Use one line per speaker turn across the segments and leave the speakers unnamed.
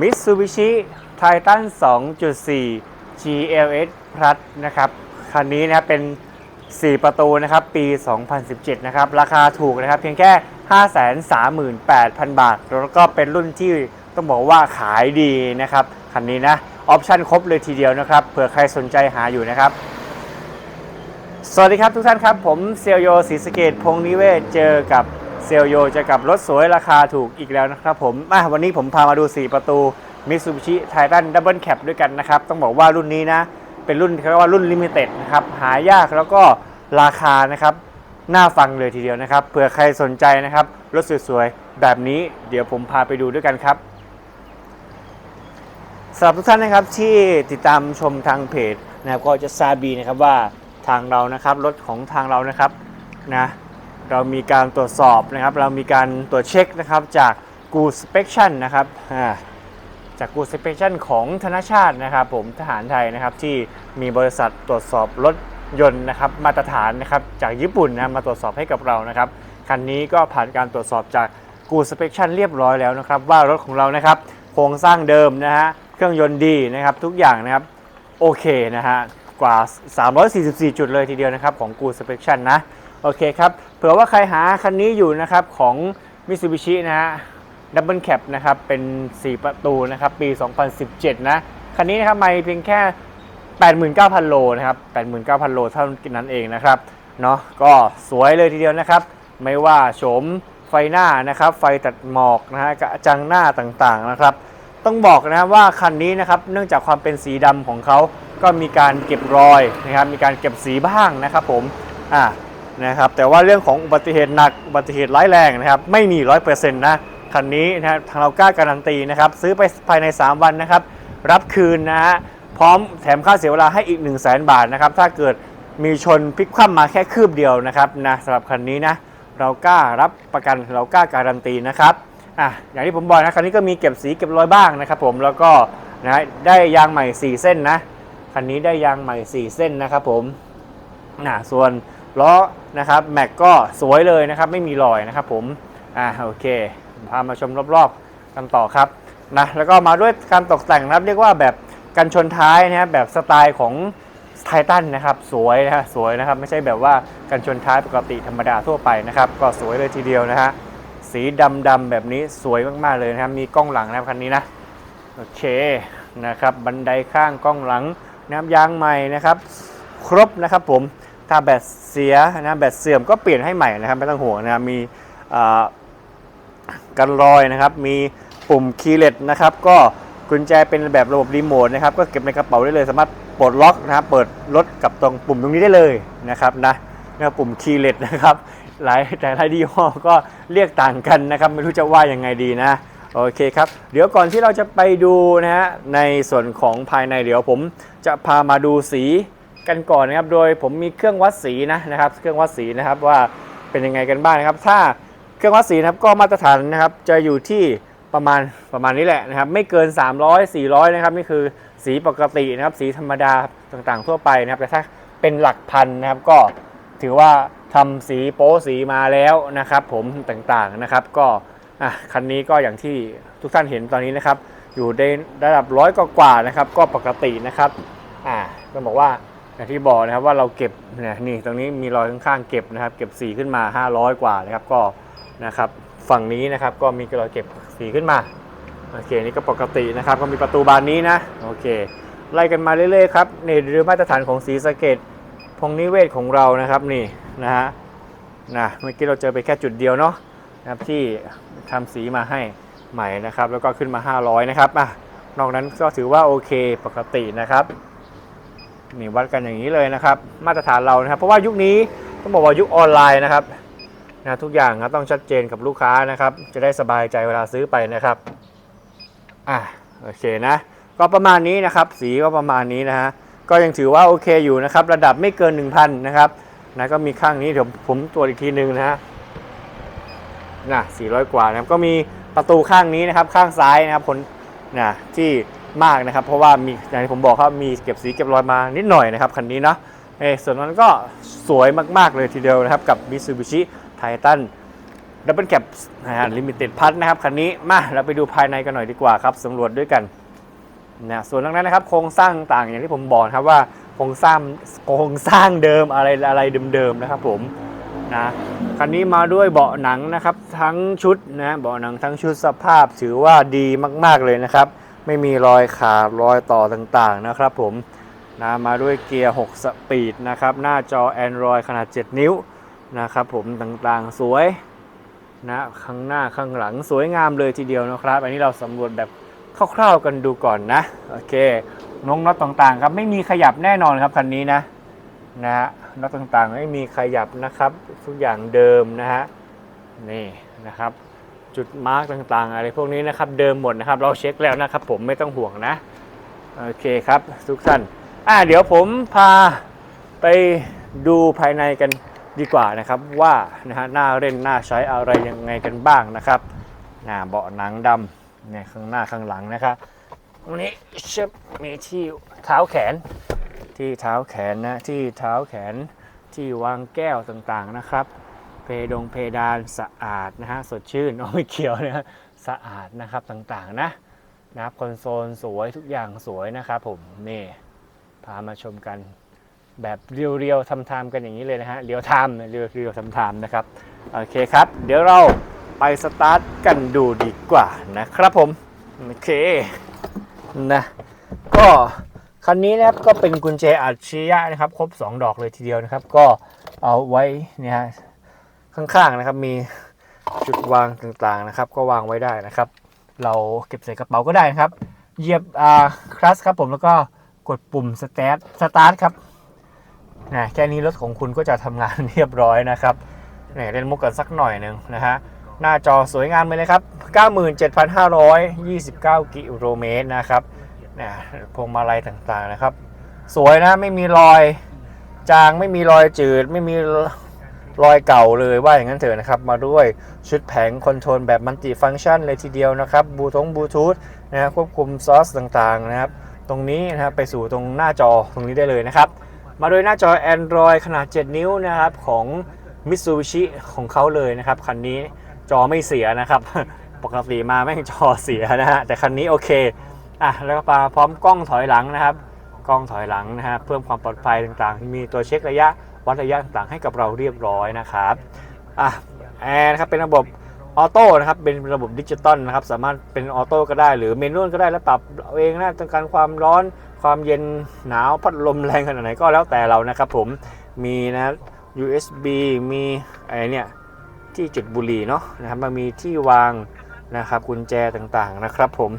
Mitsubishi Titan 2.4 GLS Plus นะครับ คันนี้นะเป็น 4 ประตูนะครับ ปี 2017 นะครับ ราคาถูกนะครับ เพียงแค่ 538,000 บาท แล้วก็เป็นรุ่นที่ต้องบอกว่าขายดีนะครับ คันนี้นะ ออปชั่นครบเลยทีเดียวนะครับ เผื่อใครสนใจหาอยู่นะครับสวัสดีครับทุกท่านครับ ผมเซลโยศรีสเกตพงษ์นิเวศเจอกับ เซลโยจอกับรถสวยราคาถูกอีกแล้วนะครับผมอะวันนี้ผมพามาดู 4 ประตู Mitsubishi Titan Double Cab ด้วยกันนะครับ ต้องบอกว่ารุ่นนี้นะ เป็นรุ่นเขาเรียกว่ารุ่นลิมิเต็ดนะครับ หายากแล้วก็ราคานะครับน่าฟังเลยทีเดียวนะครับเผื่อใครสนใจนะครับ รถสวยๆ แบบนี้เดี๋ยวผมพาไปดูด้วยกันครับสำหรับทุกท่านนะครับที่ติดตามชมทางเพจนะครับก็จะทราบดีนะครับว่าทางเรานะครับรถของทางเรานะครับนะ เรามีการตรวจสอบนะครับ เรามีการตรวจเช็คนะครับจาก Good Inspection นะครับจาก Good Inspection ของธนชาตินะครับ ผมทหารไทยนะครับที่มีบริษัทตรวจสอบรถยนต์นะครับมาตรฐานนะครับจากญี่ปุ่นนะมาตรวจสอบให้กับเรานะครับคันนี้ก็ผ่านการตรวจสอบจาก Good Inspection เรียบร้อยแล้วนะครับ ว่ารถของเรานะครับโครงสร้างเดิมนะฮะเครื่องยนต์ดีนะครับทุกอย่างนะครับโอเคนะฮะกว่า 344 จุดเลยทีเดียวนะครับของ Good Inspection นะ โอเคครับ เผื่อว่าใครหาคันนี้อยู่นะครับของ Mitsubishi นะฮะ Double Cab นะครับเป็น 4 ประตูนะครับปี 2017 นะ คันนี้นะครับไม่เพียงแค่ 89,000 โลนะครับ 89,000 โลเท่านั้นเองนะครับเนาะก็สวยเลยทีเดียวนะครับ ไม่ว่าโฉมไฟหน้านะครับ ไฟตัดหมอกนะฮะกระจังหน้าต่างๆนะครับ ต้องบอกนะครับว่าคันนี้นะครับเนื่องจากความเป็นสีดำของเขาก็มีการเก็บรอยนะครับ มีการเก็บสีบ้างนะครับผมอ่า นะครับแต่ว่าเรื่องของอุบัติเหตุหนักอุบัติเหตุร้ายแรงนะครับไม่มีร้อยเปอร์เซ็นต์นะคันนี้นะฮะทางเรากล้าการันตีนะครับซื้อไปภายใน 3 วันนะครับรับคืนนะฮะพร้อมแถมค่าเสียเวลาให้อีก 1 0 0 0 0แบาทนะครับถ้าเกิดมีชนพลิกคว่ำมาแค่คืบเดียวนะครับนะสำหรับคันนี้นะเรากล้ารับประกันเรากล้าการันตีนะครับอะอย่างที่ผมบอกนะคันนี้ก็มีเก็บสีเก็บรอยบ้างนะครับผมแล้วก็นะได้ยางใหม่ 4 เส้นนะคันนี้ได้ยางใหม่ 4 เส้นนะครับผมนะส่วน ล้อนะครับแม็กก็สวยเลยนะครับไม่มีรอยนะครับผมอ่าโอเคพามาชมรอบๆกันต่อครับนะแล้วก็มาด้วยการตกแต่งนะครับเรียกว่าแบบกันชนท้ายนะครับแบบสไตล์ของไททันนะครับสวยนะฮะสวยนะครับ ไม่ใช่แบบว่ากันชนท้ายปกติธรรมดาทั่วไปนะครับ ก็สวยเลยทีเดียวนะฮะสีดำๆแบบนี้สวยมากๆเลยนะครับ มีกล้องหลังนะครับคันนี้นะโอเคนะครับ บันไดข้างกล้องหลังนะครับยางใหม่นะครับ ครบนะครับผม ถ้าแบตเสียนะแบตเสื่อมก็เปลี่ยนให้ใหม่นะครับไม่ต้องห่วงนะครับมีกันรอยนะครับ มีปุ่มคีย์เลสนะครับ ก็กุญแจเป็นแบบระบบรีโมทนะครับ ก็เก็บในกระเป๋าได้เลย สามารถปลดล็อกนะครับเปิดรถกับตรงปุ่มตรงนี้ได้เลยนะครับนะนะปุ่มคีย์เลสนะครับ หลายแต่หลายยี่ห้อก็เรียกต่างกันนะครับ ไม่รู้จะว่ายังไงดีนะโอเคครับ เดี๋ยวก่อนที่เราจะไปดูนะฮะในส่วนของภายในเดี๋ยวผมจะพามาดูสี กันก่อนนะครับ โดยผมมีเครื่องวัดสีนะนะครับ เครื่องวัดสีนะครับว่าเป็นยังไงกันบ้างนะครับ ถ้าเครื่องวัดสีนะครับก็มาตรฐานนะครับ จะอยู่ที่ประมาณประมาณนี้แหละนะครับ ไม่เกิน 300 400 นะครับ นี่คือสีปกตินะครับ สีธรรมดาต่างๆ ทั่วไปนะครับ แต่ถ้าเป็นหลักพันนะครับ ก็ถือว่าทำสีโป๊สีมาแล้วนะครับ ผมต่างๆนะครับ ก็อะคันนี้ก็อย่างที่ทุกท่านเห็นตอนนี้นะครับ อยู่ในระดับร้อยกว่าๆนะครับ ก็ปกตินะครับอ่าต้องบอกว่า อย่างที่บอกนะครับว่าเราเก็บเนี่ยนี่ตรงนี้มีรอยข้างๆเก็บนะครับ เก็บสีขึ้นมา 500 กว่านะครับก็นะครับฝั่งนี้นะครับก็มีรอยเก็บสีขึ้นมาโอเคนี่ก็ปกตินะครับก็มีประตูบานนี้นะโอเค ไล่กันมาเรื่อยๆครับนี่หรือมาตรฐานของสีสะเกตพงนิเวศของเรานะครับนี่นะฮะนะเมื่อกี้เราเจอไปแค่จุดเดียวเนาะนะครับที่ทำสีมาให้ใหม่นะครับ แล้วก็ขึ้นมา 500 นะครับอะนอกนั้นก็ถือว่าโอเคปกตินะครับ นี่วัดกันอย่างนี้เลยนะครับ มาตรฐานเรานะครับ เพราะว่ายุคนี้ต้องบอกว่ายุคออนไลน์นะครับนะทุกอย่างก็ต้องชัดเจนกับลูกค้านะครับ จะได้สบายใจเวลาซื้อไปนะครับอะโอเคนะ ก็ประมาณนี้นะครับ สีก็ประมาณนี้นะฮะก็ยังถือว่าโอเคอยู่นะครับ ระดับไม่เกิน 1,000 นะครับนะก็มีข้างนี้เดี๋ยวผมตรวจอีกทีนึงนะฮะนะ400 กว่านะครับก็มีประตูข้างนี้นะครับ ข้างซ้ายนะครับคนนะที่ มากนะครับ เพราะว่ามีอย่างที่ผมบอกครับมีเก็บสีเก็บรอยมานิดหน่อยนะครับคันนี้นะเออส่วนนั้นก็สวยมาก ๆ เลยทีเดียวนะครับ กับ Mitsubishi Titan ดับเบิลแคปนะฮะลิมิเต็ดพัทนะครับคันนี้มาเราไปดูภายในกันหน่อยดีกว่าครับสำรวจด้วยกันนะส่วนตรงนั้นนะครับโครงสร้างต่างอย่างที่ผมบอกครับว่าโครงสร้างโครงสร้างเดิมอะไรอะไรเดิมๆนะครับผมนะคันนี้มาด้วยเบาะหนังนะครับทั้งชุดนะเบาะหนังทั้งชุดสภาพถือว่าดีมาก ๆเลยนะครับ ไม่มีรอยขาดรอยต่อต่างๆนะครับผมนะมาด้วยเกียร์ 6 สปีดนะครับ หน้าจอ Android ขนาด 7 นิ้วนะครับผมต่างๆสวยนะข้างหน้าข้างหลังสวยงามเลยทีเดียวนะครับ อันนี้เราสำรวจแบบคร่าวๆกันดูก่อนนะ โอเคน้องน็อตต่างๆครับไม่มีขยับแน่นอนครับคันนี้นะนะฮะน็อตต่างๆไม่มีขยับนะครับ ทุกอย่างเดิมนะฮะนี่นะครับ จุดมาร์กต่างๆ อะไรพวกนี้นะครับ เดิมหมดนะครับ เราเช็คแล้วนะครับ ผมไม่ต้องห่วงนะ โอเคครับ ทุกท่านอ่าเดี๋ยวผมพาไปดูภายในกันดีกว่านะครับ ว่านะฮะหน้าเล่นหน้าใช้อะไรยังไงกันบ้างนะครับหน้าเบาะหนังดำเนี่ยข้างหน้าข้างหลังนะครับตรงนี้เชฟมีที่เท้าแขน ที่เท้าแขนนะที่เท้าแขนที่วางแก้วต่างๆนะครับ เพดงเพดานสะอาดนะฮะสดชื่นโอ้ไม่เขียวนะสะอาดนะครับต่างๆนะนะครับคอนโซลสวยทุกอย่างสวยนะครับผมนี่พามาชมกันแบบเรียวๆทำไทม์กันอย่างนี้เลยนะฮะเรียวไทม์เรียวๆทำไทม์นะครับโอเคครับ เดี๋ยวเราไปสตาร์ทกันดูดีกว่านะครับผมโอเคนะก็คันนี้นะครับก็เป็นกุญแจอัจฉริยะนะครับ ครบ 2 ดอกเลยทีเดียวนะครับ ก็เอาไว้เนี่ยฮะ ข้างๆนะครับ มีจุดวางต่างๆนะครับ ก็วางไว้ได้นะครับ เราเก็บใส่กระเป๋าก็ได้นะครับเหยียบอ่าคลัสครับผมแล้วก็กดปุ่มสตาร์ทสตาร์ทครับนะแค่นี้รถของคุณก็จะทำงานเรียบร้อยนะครับเนี่ยเล่นมุกกันสักหน่อยหนึ่งนะฮะหน้าจอสวยงามเลยนะครับ 97,529 กิโลเมตรนะครับเนี่ยพวงมาลัยต่างๆนะครับ สวยนะไม่มีรอย จางไม่มีรอยจืด ไม่มี รอยเก่าเลยว่าอย่างนั้นเถอะนะครับ มาด้วยชุดแผงคอนโทรลแบบมัลติฟังก์ชันเลยทีเดียวนะครับบูทงบูทูธนะคควบคุมซอสต่างๆนะครับ ตรงนี้นะครับไปสู่ตรงหน้าจอตรงนี้ได้เลยนะครับ มาโดยหน้าจอ Android ขนาด 7 นิ้วนะครับของ Mitsubishi ของเขาเลยนะครับ คันนี้จอไม่เสียนะครับ ปกติมาแม่งจอเสียนะฮะแต่คันนี้โอเคอะแล้วก็มาพร้อมกล้องถอยหลังนะครับ กล้องถอยหลังนะฮะเพิ่มความปลอดภัยต่างๆ มีตัวเช็คระยะ วัดระยะต่างๆให้กับเราเรียบร้อยนะครับอะแอร์นะครับเป็นระบบออโต้นะครับเป็นระบบดิจิตอลนะครับสามารถเป็นออโต้ก็ได้หรือเมนวลก็ได้แล้วปรับเอาเองนะต้องการความร้อนความเย็นหนาวพัดลมแรงขนาดไหนก็แล้วแต่เรานะครับผมมีนะ USB มีอะไรเนี่ยที่จุดบุหรี่เนาะนะครับมันมีที่วางนะครับกุญแจต่างๆนะครับผม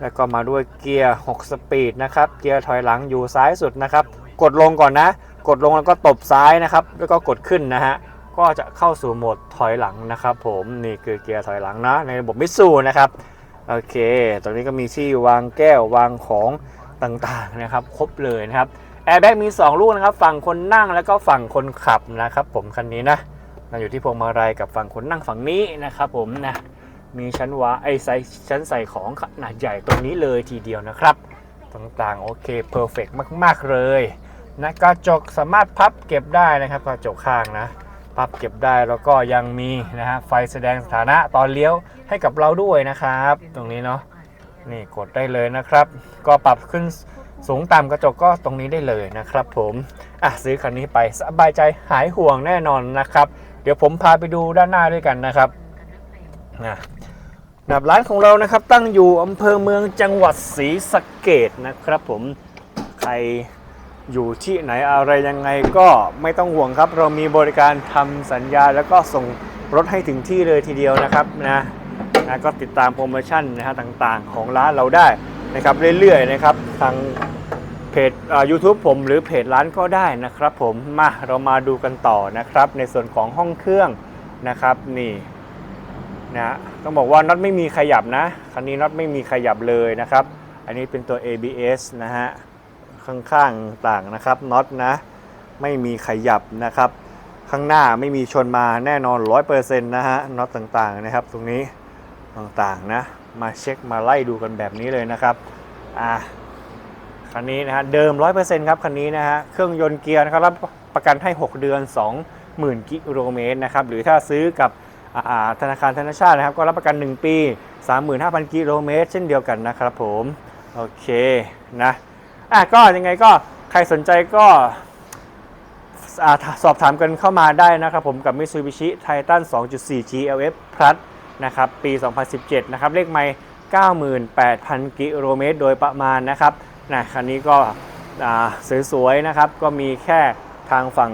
แล้วก็มาด้วยเกียร์ 6 สปีดนะครับเกียร์ถอยหลังอยู่ซ้ายสุดนะครับ กดลงก่อนนะ กดลงแล้วก็ตบซ้ายนะครับ แล้วก็กดขึ้นนะฮะก็จะเข้าสู่โหมดถอยหลังนะครับ ผมนี่คือเกียร์ถอยหลังนะในระบบมิตซูนะครับโอเคตรงนี้ก็มีที่วางแก้ววางของต่างๆนะครับ ครบเลยนะครับแอร์แบ็กมี 2 ลูกนะครับ ฝั่งคนนั่งแล้วก็ฝั่งคนขับนะครับ ผมคันนี้นะมันอยู่ที่พวงมาลัยกับฝั่งคนนั่งฝั่งนี้นะครับผมนะมีชั้นวางไอใส่ชั้นใส่ของขนาดใหญ่ตรงนี้เลยทีเดียวนะครับ ต่างๆ โอเคเพอร์เฟกมาก ๆ เลย นะกระจกสามารถพับเก็บได้นะครับกระจกข้างนะพับเก็บได้แล้วก็ยังมีนะฮะไฟแสดงสถานะตอนเลี้ยวให้กับเราด้วยนะครับ ตรงนี้เนาะนี่กดได้เลยนะครับ ก็ปรับขึ้นสูงต่ำกระจกก็ตรงนี้ได้เลยนะครับผมอะซื้อคันนี้ไปสบายใจหายห่วงแน่นอนนะครับ เดี๋ยวผมพาไปดูด้านหน้าด้วยกันนะครับนะดับร้านของเรานะครับตั้งอยู่อำเภอเมืองจังหวัดศรีสะเกดนะครับผมใคร อยู่ที่ไหนอะไรยังไงก็ไม่ต้องห่วงครับ เรามีบริการทำสัญญาแล้วก็ส่งรถให้ถึงที่เลยทีเดียวนะครับนะนะก็ติดตามโปรโมชั่นนะฮะต่างๆ ของร้านเราได้นะครับเรื่อยๆนะครับทางเพจยูทูบผมหรือเพจร้านก็ได้นะครับ ผมมาเรามาดูกันต่อนะครับ ในส่วนของห้องเครื่องนะครับนี่นะต้องบอกว่าน็อตไม่มีขยับนะคันนี้น็อตไม่มีขยับเลยนะครับ อันนี้เป็นตัว ABS นะฮะ ข้างๆต่างนะครับน็อตนะ ไม่มีขยับนะครับ ข้างหน้าไม่มีชนมาแน่นอน 100%นะฮะน็อตต่างๆนะครับ ตรงนี้ต่างๆนะ มาเช็คมาไล่ดูกันแบบนี้เลยนะครับอ่าคันนี้นะฮะเดิม 100%ครับคันนี้นะฮะเครื่องยนต์เกียร์นะครับรับประกันให้ 6 เดือน 20,000 กิโลเมตรนะครับหรือถ้าซื้อกับธนาคารธนชาตินะครับ ก็รับประกัน 1 ปี 35,000 กิโลเมตร เช่นเดียวกันนะครับผม โอเคนะ อะก็ยังไงก็ใครสนใจก็สอบถามกันเข้ามาได้นะครับผมกับ Mitsubishi Titan 2.4 GLF Plus นะครับปี 2017 นะครับเลขไมล์98,000 กิโลเมตร โดยประมาณนะครับนะคันนี้ก็สวยๆนะครับ ก็มีแค่ทางฝั่ง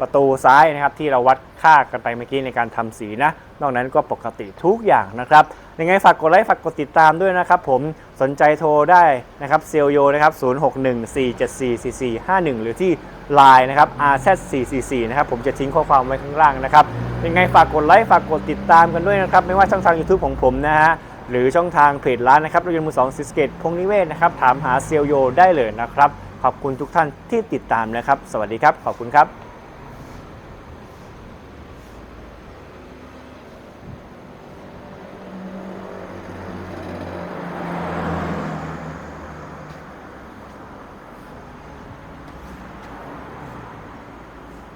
ประตูซ้ายนะครับที่เราวัด ค่ากันไปเมื่อกี้ในการทำสีนะ นอกนั้นก็ปกติทุกอย่างนะครับยังไงฝากกดไลค์ฝากกดติดตามด้วยนะครับผมสนใจโทรได้นะครับเซลโยนะครับ0614744451 หรือที่ Line นะครับ RZ444 นะครับผมจะทิ้งข้อความไว้ข้างล่างนะครับยังไงฝากกดไลค์ฝากกดติดตามกันด้วยนะครับไม่ว่าช่องทาง YouTube ของผมนะฮะหรือช่องทางเพจร้านนะครับรถยนต์มือสองซิสเกตพงนิเวศนะครับถามหาเซลโยได้เลยนะครับ ขอบคุณทุกท่านที่ติดตามนะครับ สวัสดีครับ ขอบคุณครับ